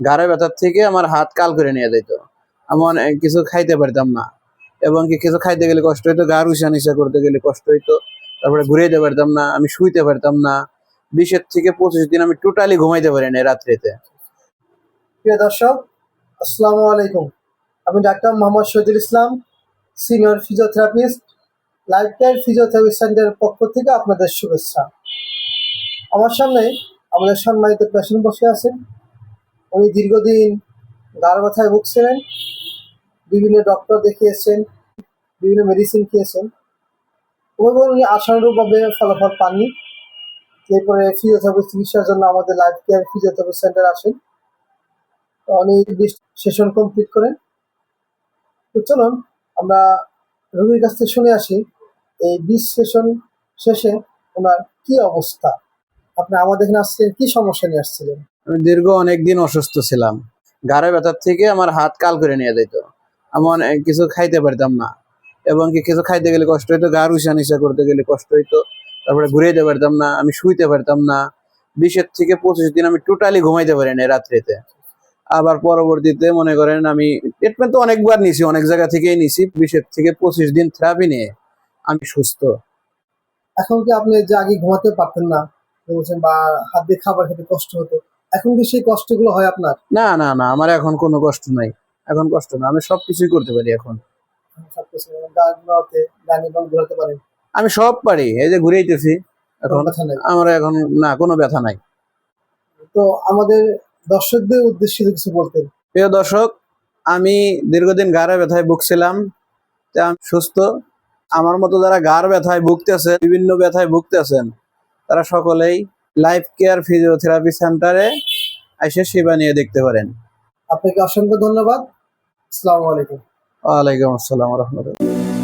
ঘাড়ে ব্যথার থেকে আমার হাত কাল করে নিয়ে যেত এ, কিছু খাইতে পারতাম না। এবং কি কিছু খাইতে গেলে কষ্ট হইতো গা রুষা নিশা করতে গেলে কষ্ট হইতো। তারপরে ঘুরাইতে পারতাম না আমি শুইতে পারতাম না। বিশের থেকে পঁচিশ দিন আমি টোটালি ঘুমাইতে পারি না রাত্রিতে। প্রিয় দর্শক আসসালামু আলাইকুম। আমি doctor Mohammad Shahidul Islam senior physiotherapist life care physiotherapy সেন্টারের পক্ষ থেকে আপনাদের শুভেচ্ছা। আমার সামনে আমাদের সম্মানিত পেশেন্ট বসে আছেন উনি দীর্ঘদিন গাড় ব্যথায় ভুগছিলেন, বিভিন্ন ডক্টর দেখিয়েছেন, বিভিন্ন মেডিসিন খেয়েছেন। এবং উনি আশানুরূপভাবে ফলাফল পাননি। এরপরে ফিজিওথেরাপি চিকিৎসার জন্য আমাদের লাইফ কেয়ার ফিজিওথেরাপি সেন্টার আসেন। উনি সেশন কমপ্লিট করেন। তো চলুন, আমরা রোগীর কাছ থেকে শুনে আসি, এই বিশ সেশন শেষে ওনার কি অবস্থা? আপনি আমাদের এখানে আসছিলেন কি সমস্যা নিয়ে আসছিলেন? আমি দীর্ঘ অনেক দিন অসুস্থ ছিলাম। ঘাড়ে ব্যথার থেকে আমার হাত কাল করে নিয়ে যেত এমন এ, কিছু খাইতে পারতাম না। এবং কি কিছু খাইতে গেলে কষ্ট হইতো গা রুষা নিশা করতে গেলে কষ্ট হইতো। তারপরে ঘুরাইতে পারতাম না আমি শুইতে পারতাম না। বিশের থেকে পঁচিশ দিন আমি টোটালি ঘুমাইতে পারি না রাত্রিতে। আবার পরবর্তীতে মনে করেন আমি ট্রিটমেন্ট তো অনেকবার নিছি অনেক জায়গা থেকেই নিছি। বিশের থেকে পঁচিশ দিন থেরাপি নিয়ে আমি সুস্থ। এখন কি আপনি যে আগে ঘুমাতে পারতেন না বা হাত দিয়ে খাবার খেতে কষ্ট হতো? এখন কি সেই কষ্টগুলো হয় আপনার? না না না আমার এখন কোনো কষ্ট নাই। এখন কষ্ট না আমি সবকিছুই করতে পারি এখন। সবকিছু গান ঘোরাতে গান ঘোরাতে পারেন আমি সব পারি এই যে ঘুরাইতেছি এখন আমার এখন না কোনো ব্যথা নাই। তো আমাদের দর্শকদের উদ্দেশ্যে কিছু বলতেন। প্রিয় দর্শক আমি দীর্ঘদিন গাড়ে ব্যথায় ভুগছিলাম তা আমি সুস্থ। আমার মতো যারা গাড় ব্যথায় ভুগতেছে বিভিন্ন ব্যথায় ভুগতেছেন তারা সকলেই লাইফ কেয়ার ফিজিওথেরাপি সেন্টারে এসে সেবা নিয়ে দেখতে পারেন। আপনাকে অসংখ্য ধন্যবাদ। আসসালামু আলাইকুম। ওয়ালাইকুম আসসালাম রহমতুল্লাহ।